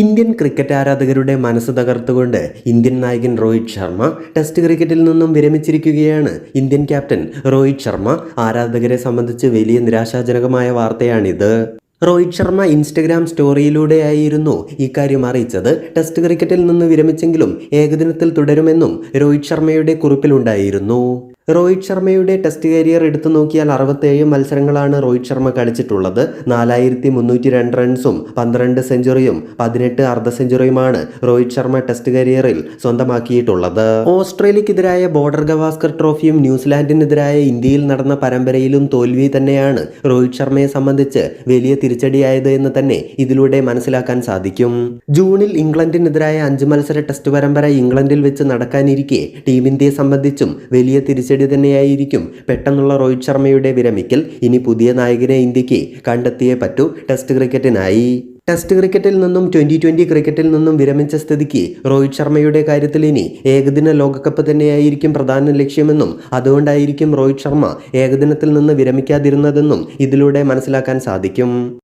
Indian cricket ആരാധകരുടെ മനസ്സ് തകർത്തുകൊണ്ട് Indian നായകൻ രോഹിത് ശർമ്മ ടെസ്റ്റ് ക്രിക്കറ്റിൽ നിന്നും വിരമിച്ചിരിക്കുകയാണ്. ഇന്ത്യൻ ക്യാപ്റ്റൻ രോഹിത് ശർമ്മ ആരാധകരെ സംബന്ധിച്ച് വലിയ നിരാശാജനകമായ വാർത്തയാണിത്. രോഹിത് ശർമ്മ ഇൻസ്റ്റഗ്രാം സ്റ്റോറിയിലൂടെയായിരുന്നു ഇക്കാര്യം അറിയിച്ചത്. ടെസ്റ്റ് ക്രിക്കറ്റിൽ നിന്ന് വിരമിച്ചെങ്കിലും ഏകദിനത്തിൽ തുടരുമെന്നും രോഹിത് ശർമ്മയുടെ കുറിപ്പിലുണ്ടായിരുന്നു. രോഹിത് ശർമ്മയുടെ ടെസ്റ്റ് കരിയർ എടുത്തു നോക്കിയാൽ അറുപത്തേഴ് മത്സരങ്ങളാണ് രോഹിത് ശർമ്മ കളിച്ചിട്ടുള്ളത്. നാലായിരത്തി മുന്നൂറ്റി രണ്ട് റൺസും പന്ത്രണ്ട് സെഞ്ചുറിയും പതിനെട്ട് അർദ്ധ സെഞ്ചുറിയുമാണ് രോഹിത് ശർമ്മ ടെസ്റ്റ് കരിയറിൽ സ്വന്തമാക്കിയിട്ടുള്ളത്. ഓസ്ട്രേലിയക്കെതിരായ ബോർഡർ ഗവാസ്കർ ട്രോഫിയും ന്യൂസിലാൻഡിനെതിരായ ഇന്ത്യയിൽ നടന്ന പരമ്പരയിലും തോൽവി തന്നെയാണ് രോഹിത് ശർമ്മയെ സംബന്ധിച്ച് വലിയ തിരിച്ചടിയായത് എന്ന് തന്നെ ഇതിലൂടെ മനസ്സിലാക്കാൻ സാധിക്കും. ജൂണിൽ ഇംഗ്ലണ്ടിനെതിരായ അഞ്ച് മത്സര ടെസ്റ്റ് പരമ്പര ഇംഗ്ലണ്ടിൽ വെച്ച് നടക്കാനിരിക്കെ ടീം ഇന്ത്യയെ സംബന്ധിച്ചും വലിയ തിരിച്ചടി തന്നെയായിരിക്കും. പെട്ടെന്നുള്ള രോഹിത് ശർമ്മയുടെ വിരമിക്കൽ ഇനി പുതിയ നായകനെ ഇന്ത്യയ്ക്ക് കണ്ടെത്തിയേ പറ്റൂ. ടെസ്റ്റ് ക്രിക്കറ്റിനായി. ടെസ്റ്റ് ക്രിക്കറ്റിൽ നിന്നും ട്വന്റി ട്വന്റി ക്രിക്കറ്റിൽ നിന്നും വിരമിച്ച സ്ഥിതിക്ക് രോഹിത് ശർമ്മയുടെ കാര്യത്തിൽ ഇനി ഏകദിന ലോകകപ്പ് തന്നെയായിരിക്കും പ്രധാന ലക്ഷ്യമെന്നും അതുകൊണ്ടായിരിക്കും രോഹിത് ശർമ്മ ഏകദിനത്തിൽ നിന്ന് വിരമിക്കാതിരുന്നതെന്നും ഇതിലൂടെ മനസ്സിലാക്കാൻ സാധിക്കും.